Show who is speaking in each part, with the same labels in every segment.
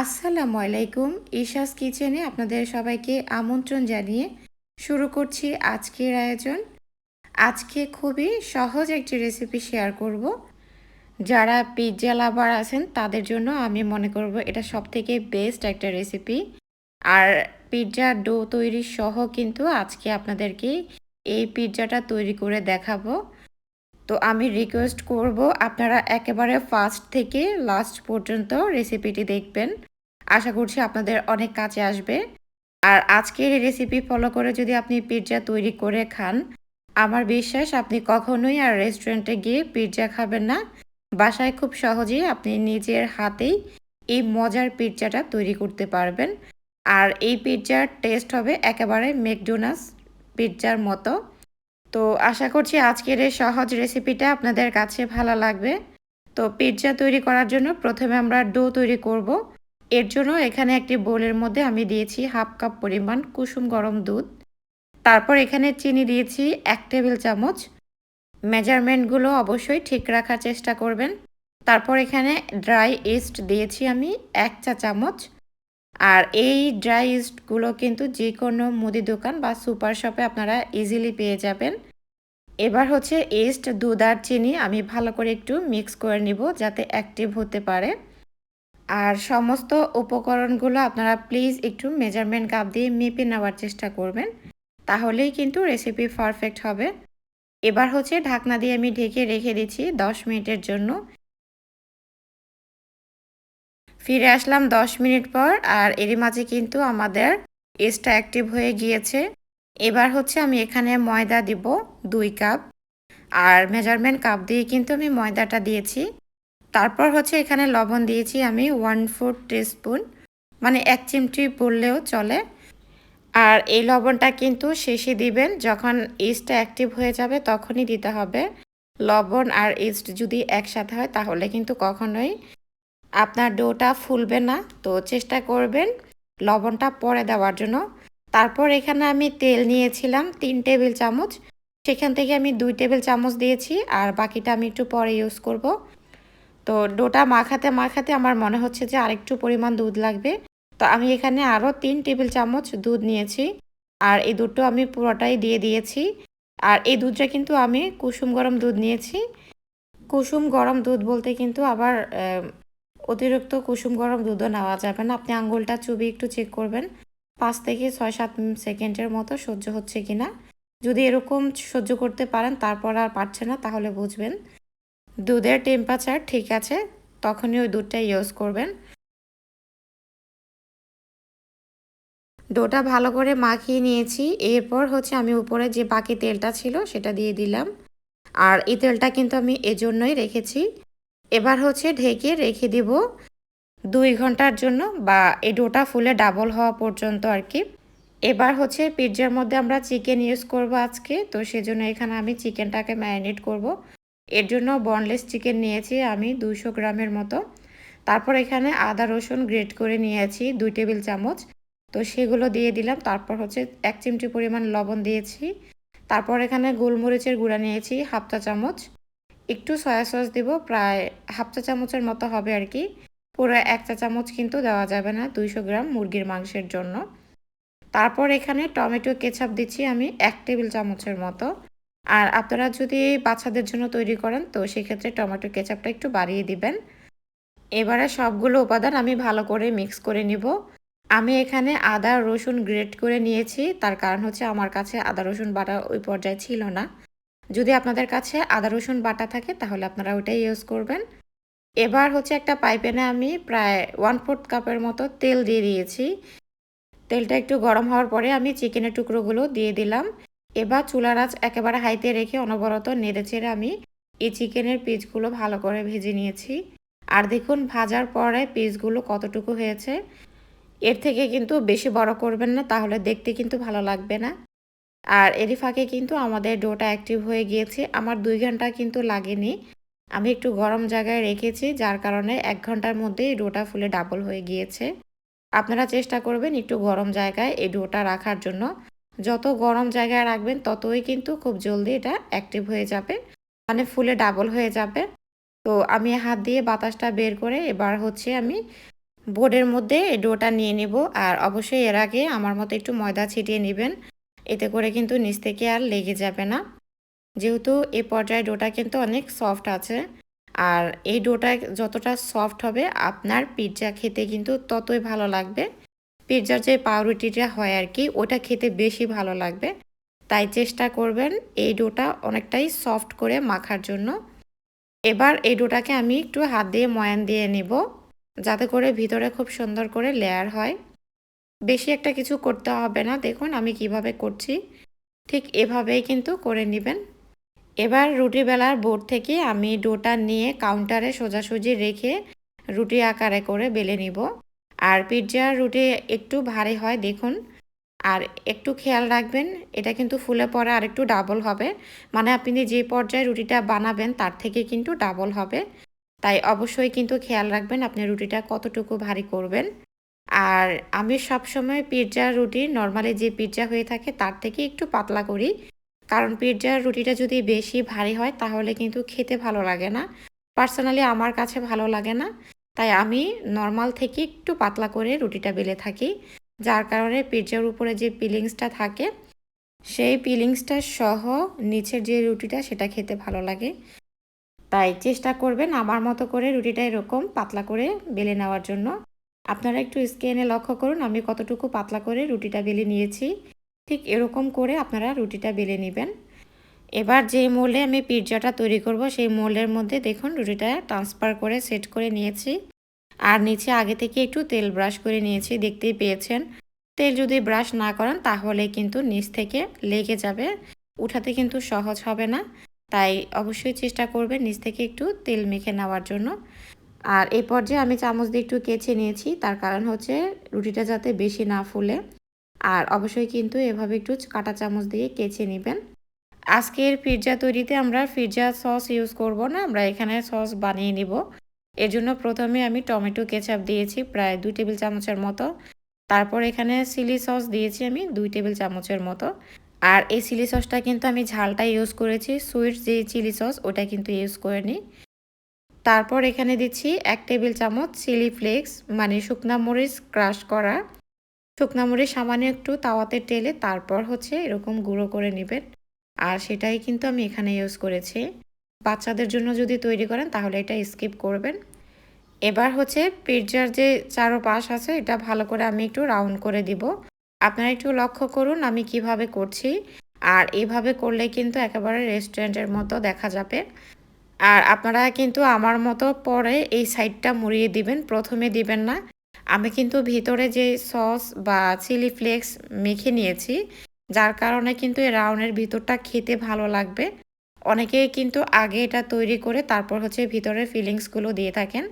Speaker 1: আসসালামু আলাইকুম। ঈশাস কিচেনে আপনাদের সবাইকে আমন্ত্রণ জানিয়ে শুরু করছি আজকের আয়োজন। আজকে খুবই সহজ একটি রেসিপি শেয়ার করব। যারা পিৎজা লাভার আছেন, তাদের জন্য আমি মনে করব এটা সব থেকে বেস্ট একটা রেসিপি আর পিৎজা ডো তৈরি সহ কিন্তু আজকে আপনাদেরকে এই পিৎজাটা তৈরি করে দেখাবো। তো আমি রিকোয়েস্ট করব আপনারা একেবারে ফার্স্ট থেকে লাস্ট পর্যন্ত রেসিপিটি দেখবেন। আশা করছি আপনাদের অনেক কাছে আসবে। আর আজকের এই রেসিপি ফলো করে যদি আপনি পিৎজা তৈরি করে খান, আমার বিশ্বাস আপনি কখনোই আর রেস্টুরেন্টে গিয়ে পিৎজা খাবেন না। বাসায় খুব সহজেই আপনি নিজের হাতেই এই মজার পিৎজাটা তৈরি করতে পারবেন। আর এই পিৎজার টেস্ট হবে একেবারে ম্যাকডোনাস পিৎজার মতো। তো আশা করছি আজকের এই সহজ রেসিপিটা আপনাদের কাছে ভালো লাগবে। তো পিৎজা তৈরি করার জন্য প্রথমে আমরা ডো তৈরি করব। এর জন্য এখানে একটি বোলের মধ্যে আমি দিয়েছি হাফ কাপ পরিমাণ কুসুম গরম দুধ। তারপর এখানে চিনি দিয়েছি এক টেবিল চামচ। মেজারমেন্টগুলো অবশ্যই ঠিক রাখার চেষ্টা করবেন। তারপর এখানে ড্রাই ইস্ট দিয়েছি আমি এক চা চামচ আর এই ড্রাই ইস্টগুলো কিন্তু যে কোনো মুদি দোকান বা সুপার শপে আপনারা ইজিলি পেয়ে যাবেন। এবার হচ্ছে ইস্ট দুধ আর চিনি আমি ভালো করে একটু মিক্স করে নিব যাতে অ্যাক্টিভ হতে পারে। আর সমস্ত উপকরণগুলো আপনারা প্লিজ একটু মেজারমেন্ট কাপ দিয়ে মেপে নেওয়ার চেষ্টা করবেন, তাহলেই কিন্তু রেসিপি পারফেক্ট হবে। এবার হচ্ছে ঢাকনা দিয়ে আমি ঢেকে রেখে দিচ্ছি দশ মিনিটের জন্য। ফিরে আসলাম দশ মিনিট পর আর এরই মাঝে কিন্তু আমাদের এসটা অ্যাক্টিভ হয়ে গিয়েছে। এবার হচ্ছে আমি এখানে ময়দা দিব দুই কাপ। আর মেজারমেন্ট কাপ দিয়ে কিন্তু আমি ময়দাটা দিয়েছি। তারপর হচ্ছে এখানে লবণ দিয়েছি আমি ওয়ান ফোর টিস্পুন মানে এক চিমটি বললেও চলে। আর এই লবণটা কিন্তু শেষে দিবেন, যখন ইস্টটা অ্যাক্টিভ হয়ে যাবে তখনই দিতে হবে। লবণ আর ইস্ট যদি একসাথে হয় তাহলে কিন্তু কখনোই আপনার ডোটা ফুলবে না, তো চেষ্টা করবেন লবণটা পরে দেওয়ার জন্য। তারপর এখানে আমি তেল নিয়েছিলাম তিন টেবিল চামচ। সেখান থেকে আমি দুই টেবিল চামচ দিয়েছি আর বাকিটা আমি একটু পরে ইউজ করব। তো ডোটা মাখাতে মাখাতে আমার মনে হচ্ছে যে আরেকটু পরিমাণ দুধ লাগবে। তো আমি এখানে আরও তিন টেবিল চামচ দুধ নিয়েছি আর এই দুধটা আমি পুরোটাই দিয়ে দিয়েছি। আর এই দুধটা কিন্তু আমি কুসুম গরম দুধ নিয়েছি। কুসুম গরম দুধ বলতে কিন্তু আবার অতিরিক্ত কুসুম গরম দুধও নেওয়া যাবে না। আপনি আঙুলটা চুবি একটু চেক করবেন। পাঁচ থেকে ছয় সাত সেকেন্ডের মতো সহ্য হচ্ছে কিনা। যদি এরকম সহ্য করতে পারেন, তারপর আর পারছে না, তাহলে বুঝবেন। দুধের টেম্পারেচার ঠিক আছে, তখনই ওই দুধটা ইউজ করবেন। ডোটা ভালো করে মাখিয়ে নিয়েছি। এরপর হচ্ছে আমি উপরে যে বাকি তেলটা ছিল, সেটা দিয়ে দিলাম। আর এই তেলটা কিন্তু আমি এজন্যই রেখেছি। এবার হচ্ছে ঢেকে রেখে দিব দুই ঘণ্টার জন্য বা এই ডোটা ফুলে ডাবল হওয়া পর্যন্ত আর কি। এবার হচ্ছে পিৎজার মধ্যে আমরা চিকেন ইউজ করব আজকে, তো সেজন্য এখানে আমি চিকেনটাকে ম্যারিনেট করব। এর জন্য বনলেস চিকেন নিয়েছি আমি দুশো গ্রামের মতো। তারপর এখানে আদা রসুন গ্রেট করে নিয়েছি দুই টেবিল চামচ। তো সেগুলো দিয়ে দিলাম, তারপর হচ্ছে এক চিমটি পরিমাণ লবণ দিয়েছি। তারপর এখানে গোলমরিচের গুঁড়া নিয়েছি হাফ চা চামচ। একটু সয়া সস দিব, প্রায় হাফ চা চামচের মতো হবে আর কি। পুরো এক চা চামচ কিন্তু দেওয়া যাবে না, দুইশো গ্রাম মুরগির মাংসের জন্য। তারপর এখানে টমেটো, কেচাপ দিচ্ছি আমি এক টেবিল চামচের মতো। আর আপনারা যদি বাচ্চাদের জন্য তৈরি করেন, তো সেক্ষেত্রে টমেটো, কেচাপটা একটু বাড়িয়ে দিবেন। এবারে সবগুলো উপাদান আমি ভালো করে মিক্স করে নিব। আমি এখানে আদা, রসুন গ্রেট করে নিয়েছি। তার কারণ হচ্ছে আমার কাছে আদা, রসুন বাটা ওই পর্যায়ে ছিল না। যদি আপনাদের কাছে আদা, রসুন বাটা থাকে, তাহলে আপনারা ওইটাই ইউজ করবেন। এবার হচ্ছে একটা পাইপেনে আমি প্রায় ওয়ান ফোর্থ কাপের মতো তেল দিয়ে দিয়েছি। তেলটা একটু গরম হওয়ার পরে আমি চিকেনের টুকরোগুলো দিয়ে দিলাম। এবার চুলার আঁচ একেবারে হাইতে রেখে অনবরত নেড়ে চেড়ে আমি এই চিকেনের পিসগুলো ভালো করে ভেজে নিয়েছি। আর দেখুন, ভাজার পরে পিসগুলো কতটুকু হয়েছে। এর থেকে কিন্তু বেশি বড় করবেন না, তাহলে দেখতে কিন্তু ভালো লাগবে না। আর এরই ফাঁকে কিন্তু আমাদের ডোটা অ্যাক্টিভ হয়ে গিয়েছে। আমার দুই ঘণ্টা কিন্তু লাগেনি। আমি একটু গরম জায়গায় রেখেছি, যার কারণে এক ঘণ্টার মধ্যেই ডোটা ফুলে ডাবল হয়ে গিয়েছে। আপনারা চেষ্টা করবেন একটু গরম জায়গায় এই ডোটা রাখার জন্য। যত গরম জায়গায় রাখবেন, ততই কিন্তু খুব জলদি এটা অ্যাক্টিভ হয়ে যাবে মানে ফুলে ডাবল হয়ে যাবে। তো আমি হাত দিয়ে বাতাসটা বের করে এবার হচ্ছে আমি বোর্ডের মধ্যে এই ডোটা নিয়ে নিব। আর অবশ্যই এর আগে আমার মতো একটু ময়দা ছিটিয়ে নেবেন। এতে করে কিন্তু নিচ থেকে আর লেগে যাবে না। যেহেতু এই পর্যায়ে ডোটা কিন্তু অনেক সফট আছে। আর এই ডোটা যতটা সফট হবে, আপনার পিৎজা খেতে কিন্তু ততই ভালো লাগবে। পিৎজার যে পাউরুটিটা হয় আর কি, ওটা খেতে বেশি ভালো লাগবে। তাই চেষ্টা করবেন এই ডোটা অনেকটাই সফট করে মাখার জন্য। এবার এই ডোটাকে আমি একটু হাত দিয়ে ময়ান দিয়ে নেব, যাতে করে ভিতরে খুব সুন্দর করে লেয়ার হয়। বেশি একটা কিছু করতে হবে না। দেখুন আমি কীভাবে করছি। ঠিক এভাবেই কিন্তু করে নেবেন। এবার রুটি বেলার বোর্ড থেকে আমি ডোটা নিয়ে কাউন্টারে সোজাসুজি রেখে রুটি আকারে করে বেলে নিব। আর পিৎজার রুটি একটু ভারী হয়, দেখুন। আর একটু খেয়াল রাখবেন, এটা কিন্তু ফুলে পরে আর একটু ডাবল হবে। মানে আপনি যে পর্যায়ে রুটিটা বানাবেন, তার থেকে কিন্তু ডাবল হবে। তাই অবশ্যই কিন্তু খেয়াল রাখবেন আপনি রুটিটা কতটুকু ভারী করবেন। আর আমি সবসময় পিৎজা রুটি, নর্মালি যে পিৎজা হয়ে থাকে তার থেকে একটু পাতলা করি। কারণ পিৎজার রুটিটা যদি বেশি ভারী হয় তাহলে কিন্তু খেতে ভালো লাগে না। পার্সোনালি আমার কাছে ভালো লাগে না। তাই আমি নর্মাল থেকে একটু পাতলা করে রুটিটা বেলে থাকি। যার কারণে পিৎজার উপরে যে পিলিংসটা থাকে, সেই পিলিংসটা সহ নিচের যে রুটিটা সেটা খেতে ভালো লাগে। তাই চেষ্টা করবেন আমার মতো করে রুটিটা এরকম পাতলা করে বেলে নেওয়ার জন্য। আপনারা একটু স্কেনে লক্ষ্য করুন, আমি কতটুকু পাতলা করে রুটিটা বেলে নিয়েছি। ঠিক এরকম করে আপনারা রুটিটা বেলে নেবেন। এবার যে মোল্ডে আমি পিৎজাটা তৈরি করব, সেই মোল্ডের মধ্যে দেখুন রুটিটা ট্রান্সফার করে সেট করে নিয়েছি। আর নিচে আগে থেকে একটু তেল ব্রাশ করে নিয়েছি, দেখতেই পেয়েছেন। তেল যদি ব্রাশ না করেন, তাহলে কিন্তু নিচ থেকে লেগে যাবে। উঠাতে কিন্তু সহজ হবে না। তাই অবশ্যই চেষ্টা করবেন নিচ থেকে একটু তেল মেখে নেওয়ার জন্য। আর এই পর্যায়ে আমি চামচ দিয়ে একটু কেচে নিয়েছি। তার কারণ হচ্ছে রুটিটা যাতে বেশি না ফুলে। আর অবশ্যই কিন্তু এভাবে একটু কাটা চামচ দিয়ে কেচে নেবেন। আজকের পিৎজা তৈরিতে আমরা পিৎজা সস ইউজ করব না, আমরা এখানে সস বানিয়ে নিব। এর জন্য প্রথমে আমি টমেটো কেচাপ দিয়েছি প্রায় দুই টেবিল চামচের মতো। তারপর এখানে চিলি সস দিয়েছি আমি দুই টেবিল চামচের মতো। আর এই চিলি সসটা কিন্তু আমি ঝালটা ইউজ করেছি, সুইট যে চিলি সস ওটা কিন্তু ইউজ করে নিই। তারপর এখানে দিচ্ছি এক টেবিল চামচ চিলি ফ্লেক্স মানে শুকনা মরিচ ক্রাশ করা। শুকনা মরিচ সামান্য একটু তাওয়াতে টেলে তারপর হচ্ছে এরকম গুঁড়ো করে নেবেন। আর সেটাই কিন্তু আমি এখানে ইউজ করেছি। বাচ্চাদের জন্য যদি তৈরি করেন তাহলে এটা স্কিপ করবেন। এবার হচ্ছে পিৎজার যে চারো পাশ আছে এটা ভালো করে আমি একটু রাউন্ড করে দিব। আপনারা একটু লক্ষ্য করুন আমি কীভাবে করছি। আর এইভাবে করলে কিন্তু একেবারে রেস্টুরেন্টের মতো দেখা যাবে। আর আপনারা কিন্তু আমার মতো পরে এই সাইডটা মুড়িয়ে দিবেন, প্রথমে দিবেন না। আমি কিন্তু ভিতরে যে সস বা চিলি ফ্লেক্স মেখে নিয়েছি, যার কারণে কিন্তু এই রাউন্ডের ভিতরটা খেতে ভালো লাগবে। অনেকে কিন্তু আগে এটা তৈরি করে তারপর হচ্ছে ভিতরের ফিলিংসগুলো দিয়ে থাকেন,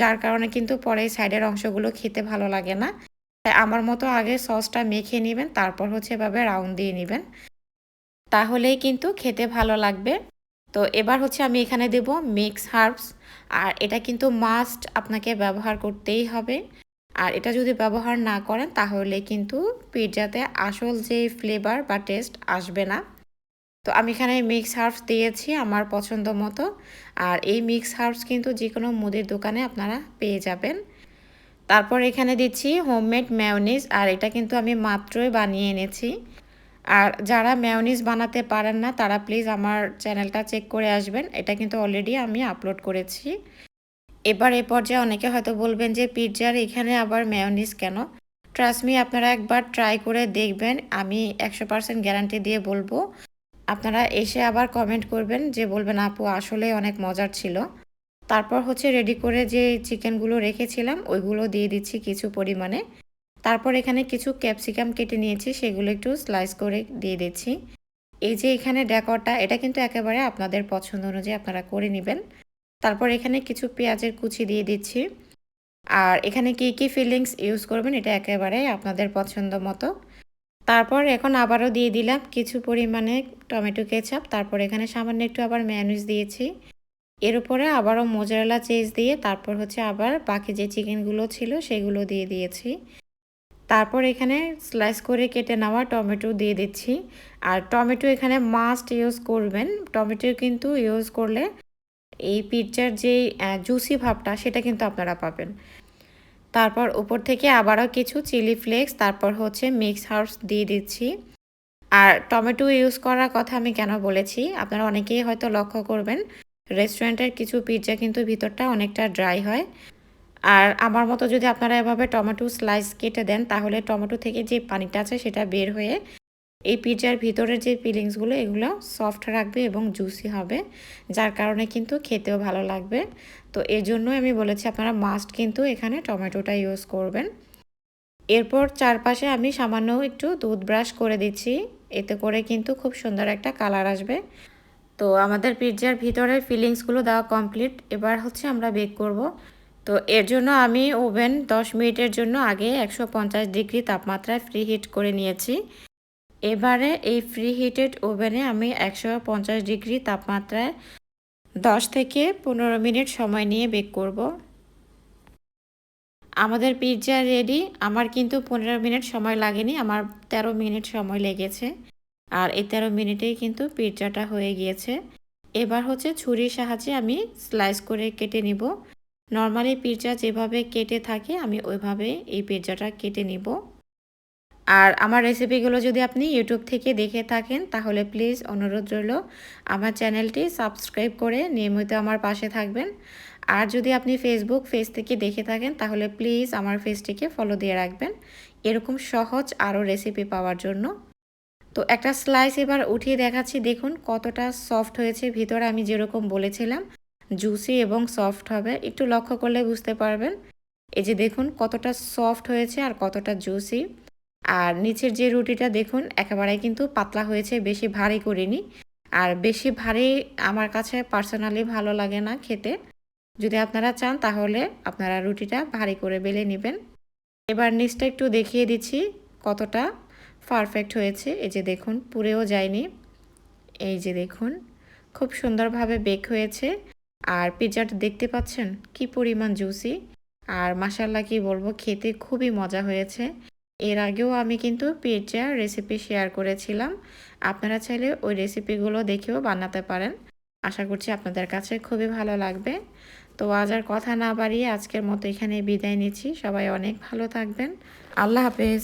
Speaker 1: যার কারণে কিন্তু পরে সাইডের অংশগুলো খেতে ভালো লাগে না। তাই আমার মতো আগে সসটা মেখে নেবেন, তারপর হচ্ছে এভাবে রাউন্ড দিয়ে নেবেন। তাহলেই কিন্তু খেতে ভালো লাগবে। তো এবার হচ্ছে আমি এখানে দেব মিক্স হার্বস, আর এটা কিন্তু মাস্ট আপনাকে ব্যবহার করতেই হবে। আর এটা যদি ব্যবহার না করেন, তাহলে কিন্তু পিৎজাতে আসল যে ফ্লেভার বা টেস্ট আসবে না। তো আমি এখানে মিক্স হার্বস দিয়েছি আমার পছন্দ মতো, আর এই মিক্স হার্বস কিন্তু যে কোনো মুদির দোকানে আপনারা পেয়ে যাবেন। তারপর এখানে দিচ্ছি হোমমেড ম্যাওনিজ আর এটা কিন্তু আমি মাত্রই বানিয়ে এনেছি। আর যারা ম্যাওনিজ বানাতে পারেন না, তারা প্লিজ আমার চ্যানেলটা চেক করে আসবেন। এটা কিন্তু অলরেডি আমি আপলোড করেছি। এবার এ পর্যায়ে অনেকে হয়তো বলবেন যে, পিৎজার এখানে আবার ম্যাওনিজ কেন? ট্রাস্টমি আপনারা একবার ট্রাই করে দেখবেন। আমি একশো পার্সেন্ট গ্যারান্টি দিয়ে বলব। আপনারা এসে আবার কমেন্ট করবেন যে, বলবেন, আপু, আসলে অনেক মজার ছিল। তারপর হচ্ছে রেডি করে যে চিকেনগুলো রেখেছিলাম, ওইগুলো দিয়ে দিচ্ছি কিছু পরিমাণে। তারপর এখানে কিছু ক্যাপসিকাম কেটে নিয়েছি, সেগুলো একটু স্লাইস করে দিয়ে দিচ্ছি। এই যে এখানে ডেকরটা, এটা কিন্তু একেবারে আপনাদের পছন্দ অনুযায়ী আপনারা করে নেবেন। তারপর এখানে কিছু পেঁয়াজের কুচি দিয়ে দিচ্ছি। আর এখানে কি কি ফিলিংস ইউজ করবেন, এটা একেবারে আপনাদের পছন্দ মতো। তারপর এখন আবারও দিয়ে দিলাম কিছু পরিমাণে টমেটো কেচাপ। তারপর এখানে সামান্য একটু আবার ম্যানুজ দিয়েছি। এর উপরে আবারও মোজারেলা চিজ দিয়ে, তারপর হচ্ছে আবার বাকি যে চিকেনগুলো ছিল, সেগুলো দিয়ে দিয়েছি। তারপর এখানে স্লাইস করে কেটে নেওয়া টমেটো দিয়ে দিচ্ছি। আর টমেটো এখানে মাস্ট ইউজ করবেন। টমেটো কিন্তু ইউজ করলে এই পিৎজার যে জুসি ভাবটা সেটা কিন্তু আপনারা পাবেন। তারপর উপর থেকে আবারও কিছু চিলি ফ্লেক্স তারপর হচ্ছে মিক্স হার্বস দিয়ে দিচ্ছি। আর টমেটো ইউজ করার কথা আমি কেন বলেছি? আপনারা অনেকেই হয়তো লক্ষ্য করবেন রেস্টুরেন্টের কিছু পিৎজা কিন্তু ভিতরটা অনেকটা ড্রাই হয়। আর আমার মতো যদি আপনারা এভাবে টমেটো স্লাইস কেটে দেন, তাহলে টমেটো থেকে যে পানিটা আছে সেটা বের হয়ে এই পিৎজার ভিতরের যে ফিলিংসগুলো এগুলো সফট রাখবে এবং জুসি হবে, যার কারণে কিন্তু খেতেও ভালো লাগবে। তো এর জন্যই আমি বলেছি আপনারা মাস্ট কিন্তু এখানে টমেটোটা ইউজ করবেন। এরপর চারপাশে আমি সামান্য একটু দুধ ব্রাশ করে দিচ্ছি, এতে করে কিন্তু খুব সুন্দর একটা কালার আসবে। তো আমাদের পিৎজার ভিতরের ফিলিংসগুলো দেওয়া কমপ্লিট এবার হচ্ছে আমরা বেক করব। তো এর জন্য আমি ওভেন 10 মিনিটের জন্য আগে একশো পঞ্চাশ ডিগ্রি তাপমাত্রায় ফ্রি হিট করে নিয়েছি। এবারে এই ফ্রি হিটেড ওভেনে আমি একশো পঞ্চাশ ডিগ্রি তাপমাত্রায় 10 থেকে পনেরো মিনিট সময় নিয়ে বেক করব। আমাদের পিৎজা রেডি। আমার কিন্তু পনেরো মিনিট সময় লাগেনি, আমার ১৩ মিনিট সময় লেগেছে। আর এই তেরো মিনিটেই কিন্তু পিৎজাটা হয়ে গিয়েছে। এবার হচ্ছে ছুরির সাহায্যে আমি স্লাইস করে কেটে নিব। নর্মালি পিৎজা যেভাবে কেটে থাকে, আমি ওইভাবে এই পিৎজাটা কেটে নিব। আর আমার রেসিপিগুলো যদি আপনি ইউটিউব থেকে দেখে থাকেন, তাহলে প্লিজ অনুরোধ রইল, আমার চ্যানেলটি সাবস্ক্রাইব করে নিয়মিত আমার পাশে থাকবেন। আর যদি আপনি ফেসবুক পেজ থেকে দেখে থাকেন, তাহলে প্লিজ আমার পেজটিকে ফলো দিয়ে রাখবেন। এরকম সহজ আরও রেসিপি পাওয়ার জন্য। তো একটা স্লাইস এবার উঠিয়ে দেখাচ্ছি, দেখুন কতটা সফট হয়েছে, ভিতরে আমি যেরকম বলেছিলাম। জুসি এবং সফট হবে। একটু লক্ষ্য করলে বুঝতে পারবেন। এই যে দেখুন, কতটা সফট হয়েছে আর কতটা জুসি আর নিচের যে রুটিটা দেখুন একেবারে কিন্তু পাতলা হয়েছে, বেশি ভারী করিনি। আর বেশি ভারী আমার কাছে পার্সোনালি ভালো লাগে না খেতে। যদি আপনারা চান, তাহলে আপনারা রুটিটা ভারী করে বেলে নেবেন। এবার নিচটা একটু দেখিয়ে দিচ্ছি, কতটা পারফেক্ট হয়েছে। এই যে দেখুন পুরেও যায়নি। এই যে দেখুন, খুব সুন্দরভাবে বেক হয়েছে। আর পিৎজাটা দেখতে পাচ্ছেন? কি পরিমাণ জুসি আর মাসাল্লা কি বলব, খেতে খুবই মজা হয়েছে। এর আগেও আমি কিন্তু পিৎজা রেসিপি শেয়ার করেছিলাম। আপনারা চাইলে ওই রেসিপিগুলো দেখেও বানাতে পারেন। আশা করছি আপনাদের কাছে খুবই ভালো লাগবে। তো আজ আর কথা না বাড়িয়ে আজকের মতো এখানে বিদায় নিচ্ছি। সবাই অনেক ভালো থাকবেন। আল্লাহ হাফেজ।